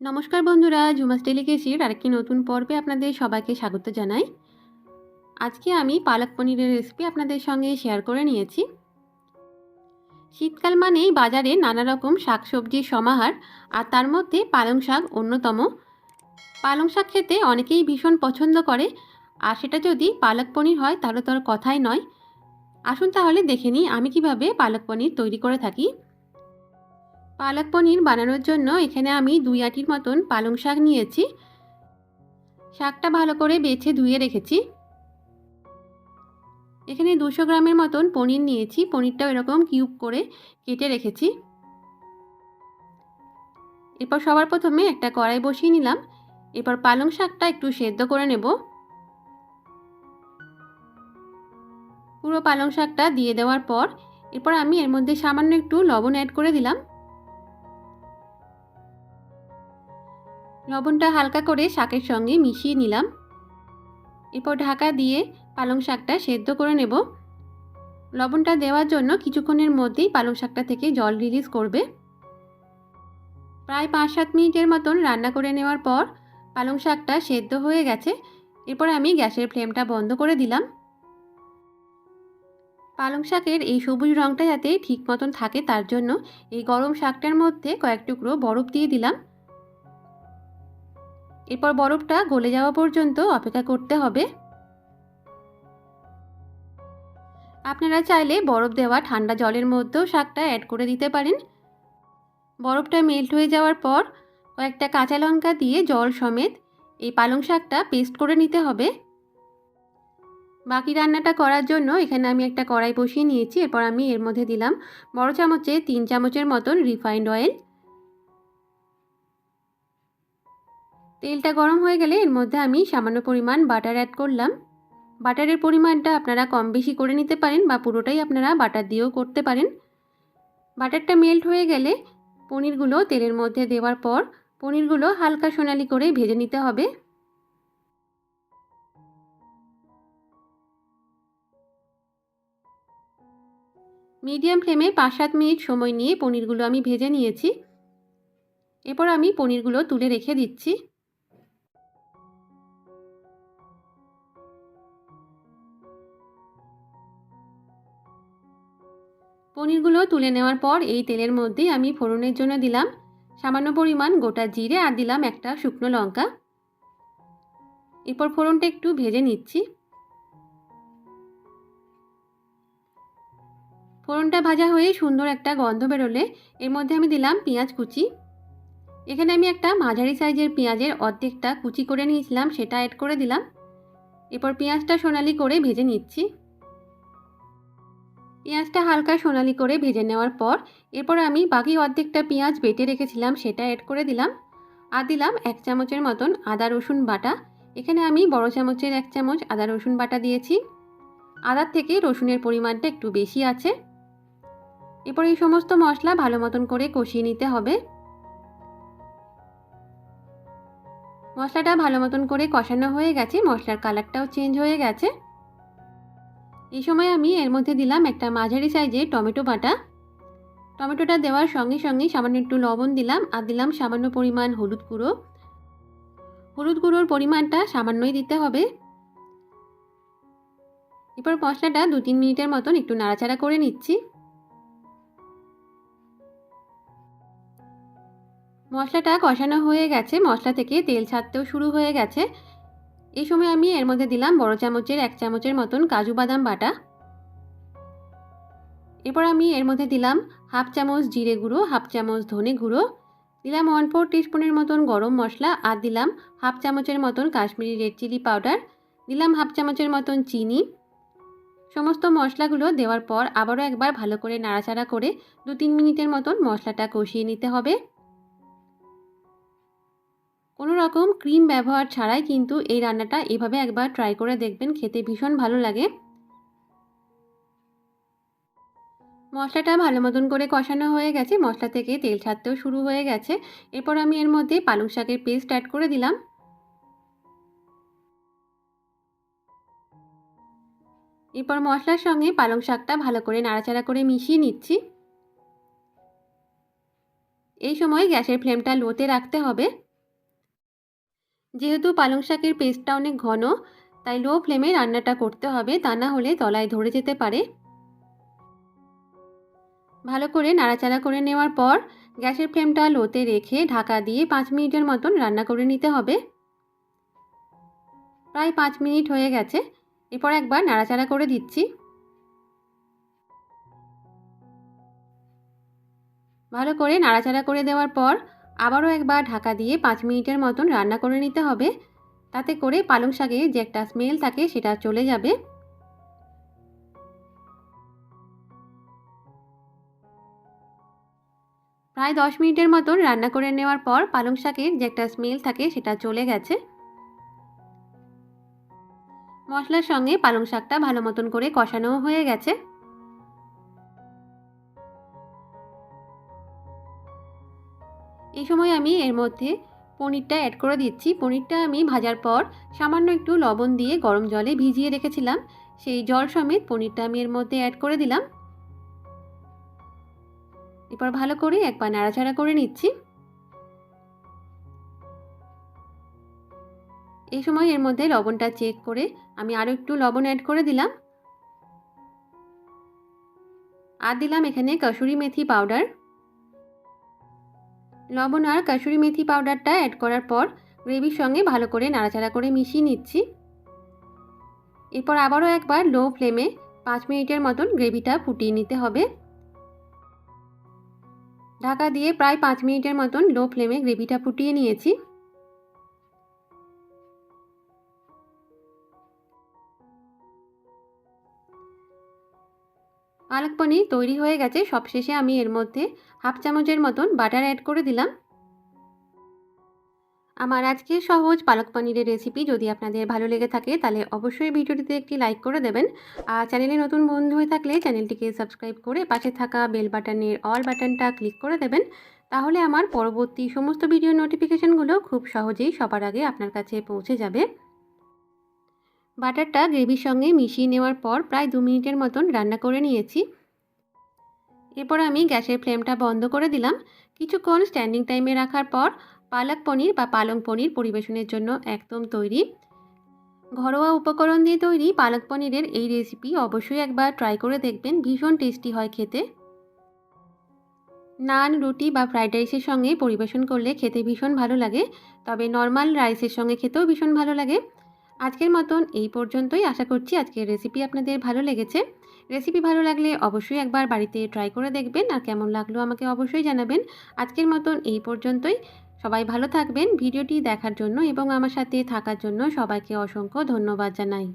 নমস্কার বন্ধুরা, ঝুমাস ডেলিকেসির আরেকটি নতুন পর্বে আপনাদের সবাইকে স্বাগত জানাই। আজকে আমি পালক পনিরের রেসিপি আপনাদের সঙ্গে শেয়ার করে নিয়েছি। শীতকাল মানেই বাজারে নানা রকম শাকসবজির সমাহার, আর তার মধ্যে পালং শাক অন্যতম। পালং শাক খেতে অনেকেই ভীষণ পছন্দ করে, আর সেটা যদি পালক পনির হয় তাহলে তো আর কথাই নয়। আসুন তাহলে দেখে নিই আমি কীভাবে পালক পনির তৈরি করে থাকি। পালক পনির বানানোর জন্য এখানে আমি দুই আটির মতন পালং শাক নিয়েছি। শাকটা ভালো করে বেছে ধুয়ে রেখেছি। এখানে দুশো গ্রামের মতন পনির নিয়েছি। পনিরটাও এরকম কিউব করে কেটে রেখেছি। এরপর সবার প্রথমে একটা কড়াই বসিয়ে নিলাম। এরপর পালং শাকটা একটু সেদ্ধ করে নেব। পুরো পালং শাকটা দিয়ে দেওয়ার পর এরপর আমি এর মধ্যে সামান্য একটু লবণ অ্যাড করে দিলাম। লবণটা হালকা করে শাকের সঙ্গে মিশিয়ে নিলাম। এরপর ঢাকা দিয়ে পালং শাকটা সেদ্ধ করে নেব। লবণটা দেওয়ার জন্য কিছুক্ষণের মধ্যেই পালং শাকটা থেকে জল রিলিজ করবে। প্রায় পাঁচ সাত মিনিটের মতন রান্না করে নেওয়ার পর পালং শাকটা সেদ্ধ হয়ে গেছে। এরপর আমি গ্যাসের ফ্লেমটা বন্ধ করে দিলাম। পালং শাকের এই সবুজ রঙটা যাতে ঠিক মতন থাকে তার জন্য এই গরম শাকটার মধ্যে কয়েক টুকরো বরফ দিয়ে দিলাম। এরপর বরফটা গলে যাওয়া পর্যন্ত অপেক্ষা করতে হবে। আপনারা চাইলে বরফ দেওয়া ঠান্ডা জলের মধ্যেও শাকটা অ্যাড করে দিতে পারেন। বরফটা মেল্ট হয়ে যাওয়ার পর কয়েকটা কাঁচা লঙ্কা দিয়ে জল সমেত এই পালং শাকটা পেস্ট করে নিতে হবে। বাকি রান্নাটা করার জন্য এখানে আমি একটা কড়াই বসিয়ে নিয়েছি। এরপর আমি এর মধ্যে দিলাম বড় চামচে তিন চামচের মতন রিফাইন্ড অয়েল তেলটা গরম হয়ে গেলে এর মধ্যে আমি সামান্য পরিমাণ বাটার অ্যাড করলাম। বাটারের পরিমাণটা আপনারা কম বেশি করে নিতে পারেন বা পুরোটাই আপনারা বাটার দিয়েও করতে পারেন। বাটারটা মেল্ট হয়ে গেলে পনিরগুলো তেলের মধ্যে দেওয়ার পর পনিরগুলো হালকা সোনালি করে ভেজে নিতে হবে। মিডিয়াম ফ্লেমে পাঁচ সাত মিনিট সময় নিয়ে পনিরগুলো আমি ভেজে নিয়েছি। এরপর আমি পনিরগুলো তুলে রেখে দিচ্ছি। পনিরগুলো তুলে নেওয়ার পর এই তেলের মধ্যে আমি ফোড়নের জন্য দিলাম সামান্য পরিমাণ গোটা জিরে আর দিলাম একটা শুকনো লঙ্কা। এরপর ফোড়নটা একটু ভেজে নিচ্ছি। ফোড়নটা ভাজা হয়ে সুন্দর একটা গন্ধ বেরোলে এর মধ্যে আমি দিলাম পেঁয়াজ কুচি। এখানে আমি একটা মাঝারি সাইজের পেঁয়াজের অর্ধেকটা কুচি করে নিয়েছিলাম, সেটা অ্যাড করে দিলাম। এরপর পেঁয়াজটা সোনালি করে ভেজে নিচ্ছি। পেঁয়াজটা হালকা সোনালি করে ভেজে নেওয়ার পর, এরপর আমি বাকি অর্ধেকটা পেঁয়াজ বেটে রেখেছিলাম, সেটা অ্যাড করে দিলাম। আর দিলাম এক চামচের মতন আদা, রসুন বাটা। এখানে আমি বড় চামচের এক চামচ আদা, রসুন বাটা দিয়েছি। আদার থেকে রসুনের পরিমাণটা একটু বেশি আছে। এরপর এই সমস্ত মশলা ভালো মতন করে কষিয়ে নিতে হবে। মশলাটা ভালো মতন করে কষানো হয়ে গেছে, মশলার কালারটাও চেঞ্জ হয়ে গেছে। এই সময় আমি এর মধ্যে দিলাম একটা মাঝারি সাইজের টমেটো বাটা। টমেটোটা দেওয়ার সঙ্গে সঙ্গে সামান্য একটু লবণ দিলাম আর দিলাম সামান্য পরিমাণ হলুদ গুঁড়ো। হলুদ গুঁড়োর পরিমাণটা সামান্যই দিতে হবে। এরপর মশলাটা দু তিন মিনিটের মতন একটু নাড়াচাড়া করে নিচ্ছি। মশলাটা কষানো হয়ে গেছে। মশলা থেকে তেল ছাড়তেও শুরু হয়ে গেছে। এই সময় আমি এর মধ্যে দিলাম বড় চামচের এক চামচের মতন কাজু বাদাম বাটা। এরপর আমি এর মধ্যে দিলাম হাফ চামচ জিরে গুঁড়ো, হাফ চামচ ধনে গুঁড়ো। দিলাম ওয়ান ফোর টিস্পুনের মতন গরম মশলা আর দিলাম হাফ চামচের মতন কাশ্মীরি রেড চিলি পাউডার দিলাম হাফ চামচের মতন চিনি। সমস্ত মশলাগুলো দেওয়ার পর আবারও একবার ভালো করে নাড়াচাড়া করে দু তিন মিনিটের মতন মশলাটা কষিয়ে নিতে হবে। কোনো রকম ক্রিম ব্যবহার ছাড়াই কিন্তু এই রান্নাটা এভাবে একবার ট্রাই করে দেখবেন, খেতে ভীষণ ভালো লাগে। মশলাটা ভালো মতন করে কষানো হয়ে গেছে, মশলা থেকে তেল ছাড়তেও শুরু হয়ে গেছে। এরপর আমি এর মধ্যে পালং শাকের পেস্ট অ্যাড করে দিলাম। এরপর মশলার সঙ্গে পালং শাকটা ভালো করে নাড়াচাড়া করে মিশিয়ে নিচ্ছি। এই সময় গ্যাসের ফ্লেমটা লোতে রাখতে হবে। যেহেতু পালং শাকের পেস্টটা অনেক ঘন, তাই লো ফ্লেমে রান্নাটা করতে হবে, তা না হলে তলায় ধরে যেতে পারে। ভালো করে নাড়াচাড়া করে নেওয়ার পর, গ্যাসের ফ্লেমটা লোতে রেখে ঢাকা দিয়ে পাঁচ মিনিটের মতন রান্না করে নিতে হবে। প্রায় পাঁচ মিনিট হয়ে গেছে, এরপর একবার নাড়াচাড়া করে দিচ্ছি। ভালো করে নাড়াচাড়া করে দেওয়ার পর আবারও একবার ঢাকা দিয়ে পাঁচ মিনিটের মতন রান্না করে নিতে হবে। তাতে করে পালং শাকে যে একটা স্মেল থাকে সেটা চলে যাবে। প্রায় দশ মিনিটের মতন রান্না করে নেওয়ার পর পালং শাকের যে একটা স্মেল থাকে সেটা চলে গেছে। মশলার সঙ্গে পালং শাকটা ভালো মতন করে কষানো হয়ে গেছে। সময় আমি এর মধ্যে পনিরটা অ্যাড করে দিচ্ছি। পনিরটা আমি ভাজার পর সামান্য একটু লবণ দিয়ে গরম জলে ভিজিয়ে রেখেছিলাম। সেই জল সমেত পনিরটা আমি এর মধ্যে অ্যাড করে দিলাম। এরপর ভালো করে একবার নাড়াচাড়া করে নিচ্ছি। এই সময় এর মধ্যে লবণটা চেক করে আমি আরও একটু লবণ অ্যাড করে দিলাম। আর দিলাম এখানে কসুরি মেথি পাউডার লবণ আর কাশুরি মেথি পাউডারটা অ্যাড করার পর গ্রেভির সঙ্গে ভালো করে নাড়াচাড়া করে মিশিয়ে নিচ্ছি। এরপর আবারও একবার লো ফ্লেমে পাঁচ মিনিটের মতন গ্রেভিটা ফুটিয়ে নিতে হবে। ঢাকা দিয়ে প্রায় পাঁচ মিনিটের মতন লো ফ্লেমে গ্রেভিটা ফুটিয়ে নিয়েছি। পালক পনির তৈরি হয়ে গেছে, সবশেষে আমি এর মধ্যে হাফ চামচের মতন বাটার অ্যাড করে দিলাম। আমার আজকের সহজ পালক পনিরের রেসিপি যদি আপনাদের ভালো লেগে থাকে, তাহলে অবশ্যই ভিডিওটিতে একটি লাইক করে দেবেন। আর চ্যানেলে নতুন বন্ধু হয়ে থাকলে চ্যানেলটিকে সাবস্ক্রাইব করে পাশে থাকা বেল বাটনের অল বাটনটা ক্লিক করে দেবেন। তাহলে আমার পরবর্তী সমস্ত ভিডিও নোটিফিকেশানগুলো খুব সহজেই সবার আগে আপনার কাছে পৌঁছে যাবে। বাটারটা গ্রেভির সঙ্গে মিশিয়ে নেওয়ার পর প্রায় দু মিনিটের মতন রান্না করে নিয়েছি। এরপর আমি গ্যাসের ফ্লেমটা বন্ধ করে দিলাম। কিছুক্ষণ স্ট্যান্ডিং টাইমে রাখার পর পালক পনির বা পালং পনির পরিবেশনের জন্য একদম তৈরি। ঘরোয়া উপকরণ দিয়ে তৈরি পালক পনিরের এই রেসিপি অবশ্যই একবার ট্রাই করে দেখবেন, ভীষণ টেস্টি হয় খেতে। নান, রুটি বা ফ্রাইড রাইসের সঙ্গে পরিবেশন করলে খেতে ভীষণ ভালো লাগে, তবে নর্মাল রাইসের সঙ্গে খেতেও ভীষণ ভালো লাগে। আজকের মতন এই পর্যন্তই। আশা করছি আজকের রেসিপি আপনাদের ভালো লেগেছে। রেসিপি ভালো লাগলে অবশ্যই একবার বাড়িতে ট্রাই করে দেখবেন। আর কেমন লাগল আমাকে অবশ্যই জানাবেন। আজকের মতন এই পর্যন্তই। সবাই ভালো থাকবেন। ভিডিওটি দেখার জন্য এবং আমার সাথে থাকার জন্য সবাইকে অসংখ্য ধন্যবাদ জানাই।